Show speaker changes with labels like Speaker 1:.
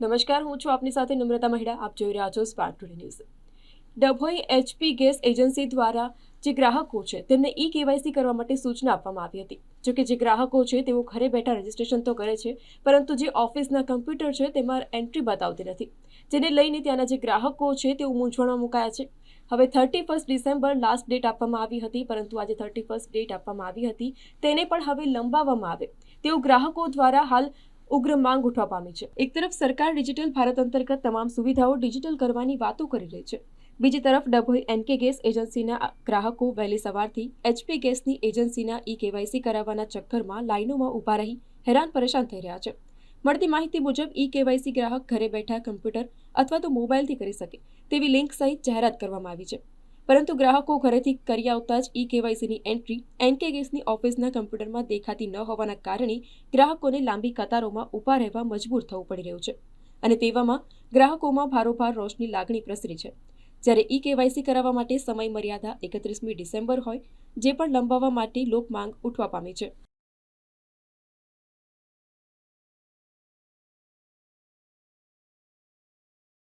Speaker 1: નમસ્કાર, હું છું આપની સાથે નમ્રતા મહિડા. આપ જોઈ રહ્યા છો spark today news Dabhoi HP gas agency દ્વારા જે ગ્રાહકો છે, તેમને ઈ કેવાયસી કરવા માટે સૂચના આપવામાં આવી હતી. જોકે જે ગ્રાહકો છે, તેઓ ઘરે બેઠા રજીસ્ટ્રેશન તો કરે છે, પરંતુ જે ઓફિસના કમ્પ્યુટર છે, તેમાં એન્ટ્રી બતાવતી નથી. જેને લઈને ત્યાંના જે ગ્રાહકો છે, તેઓ મૂંઝવણમાં મુકાયા છે. હવે thirty first December last date આપવામાં આવી હતી, પરંતુ આજે થર્ટી ફર્સ્ટ ડેટ આપવામાં આવી હતી. તેને પણ હવે લંબાવવામાં આવે. તેવું ગ્રાહકો દ્વારા હાલ ઉગ્ર માંગ ઉઠવા પામી છે. એક તરફ સરકાર ડિજિટલ ભારત અંતર્ગત તમામ સુવિધાઓ ડિજિટલ કરવાની વાતો કરી રહી છે. બીજી તરફ ડભોઈ એનકે ગેસ એજન્સીના ગ્રાહકો વહેલી સવારથી એચપી ગેસની એજન્સીના ઈ કેવાયસી કરાવવાના ચક્કરમાં લાઇનોમાં ઊભા રહી હેરાન પરેશાન થઈ રહ્યા છે. મળતી માહિતી મુજબ ઈ કેવાયસી ગ્રાહક ઘરે બેઠા કમ્પ્યુટર અથવા તો મોબાઈલથી કરી શકે તેવી લિંક સહિત જાહેરાત કરવામાં આવી છે. પરંતુ ગ્રાહકો ઘરેથી કરી આવતા જ ઈ કેવાયસીની એન્ટ્રી એનકે ગેસની ઓફિસના કમ્પ્યુટરમાં દેખાતી ન હોવાના કારણે ગ્રાહકોને લાંબી કતારોમાં ઊભા રહેવા મજબૂર થવું પડી રહ્યું છે. અને તેવામાં ગ્રાહકોમાં ભારોભાર રોષની લાગણી પ્રસરી છે. જ્યારે ઈ કેવાયસી કરાવવા માટે સમય મર્યાદા એકત્રીસમી ડિસેમ્બર હોય, જે પણ લંબાવવા માટે લોક માંગ ઉઠવા પામી છે.